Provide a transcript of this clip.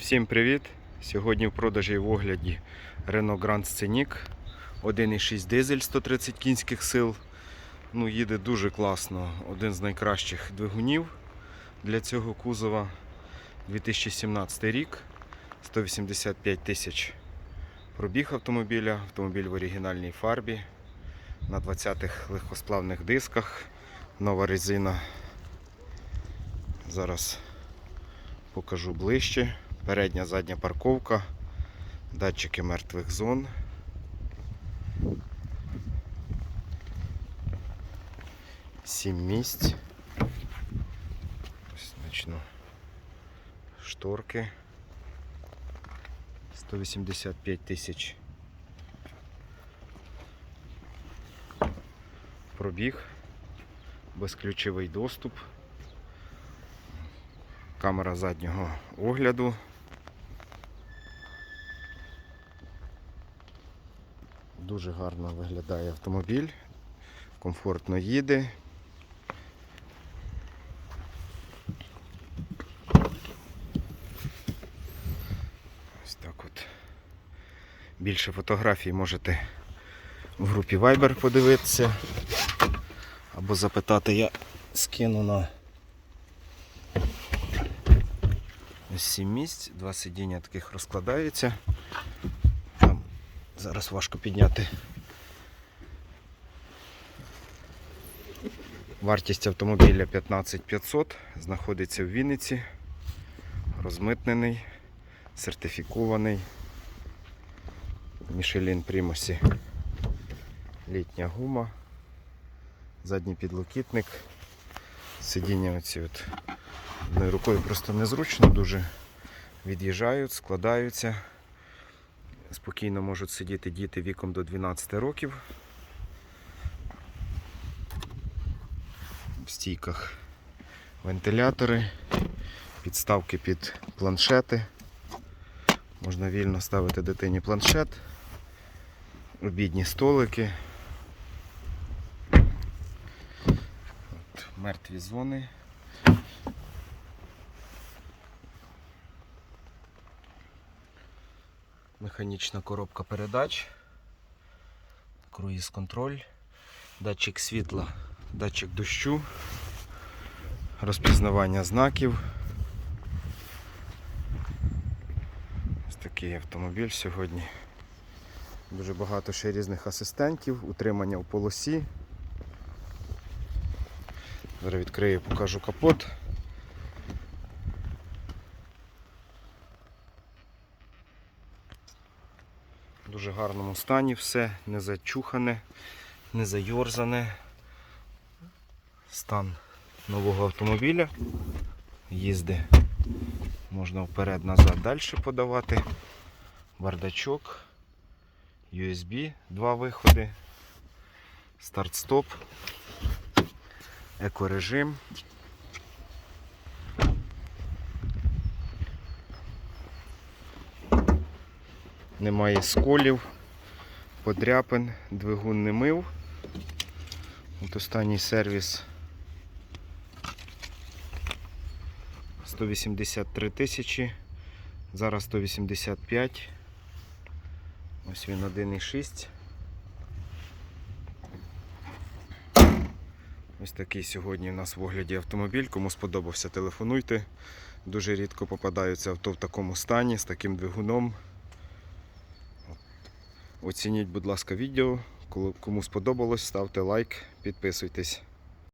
Всім привіт! Сьогодні в продажі і в огляді Renault Grand Scenic 1.6 дизель 130 кінських сил. Ну, їде дуже класно. Один з найкращих двигунів для цього кузова. 2017 рік, 185 тисяч пробіг автомобіля. Автомобіль в оригінальній фарбі. На 20-х легкосплавних дисках. Нова резина. Зараз покажу ближче. Передня задня парковка, датчики мертвих зон. Сім місць. Ось Почну. Шторки. 185 тисяч. Пробіг. Безключовий доступ. Камера заднього огляду. Дуже гарно виглядає автомобіль, комфортно їде. Ось так от. Більше фотографій можете в групі Viber подивитися. Або запитати я скину на 7 місць, два сидіння таких розкладаються. Зараз важко підняти. Вартість автомобіля 15500, знаходиться в Вінниці, розмитнений, сертифікований. Мішелін Примусі. Літня гума, задній підлокітник, сидіння оці от одною рукою просто незручно, дуже від'їжджають, складаються. Спокійно можуть сидіти діти віком до 12 років. В стійках вентилятори, підставки під планшети. Можна вільно ставити дитині планшет, обідні столики. От, мертві зони. Механічна коробка передач, круїз контроль, датчик світла, датчик дощу, розпізнавання знаків. Ось такий автомобіль сьогодні. Дуже багато ще різних асистентів, утримання в полосі. Зараз відкрию, покажу капот. В дуже гарному стані все, не зачухане, не зайорзане. Стан нового автомобіля. Їзди можна вперед-назад далі подавати. Бардачок, USB, два виходи, старт-стоп, екорежим. Немає сколів, подряпин, двигун не мив. От останній сервіс 183 тисячі, зараз 185. Ось він 1,6. Ось такий сьогодні у нас в огляді автомобіль. Кому сподобався, телефонуйте. Дуже рідко попадаються авто в такому стані, з таким двигуном. Оцініть, будь ласка, відео. Кому сподобалось, ставте лайк, підписуйтесь.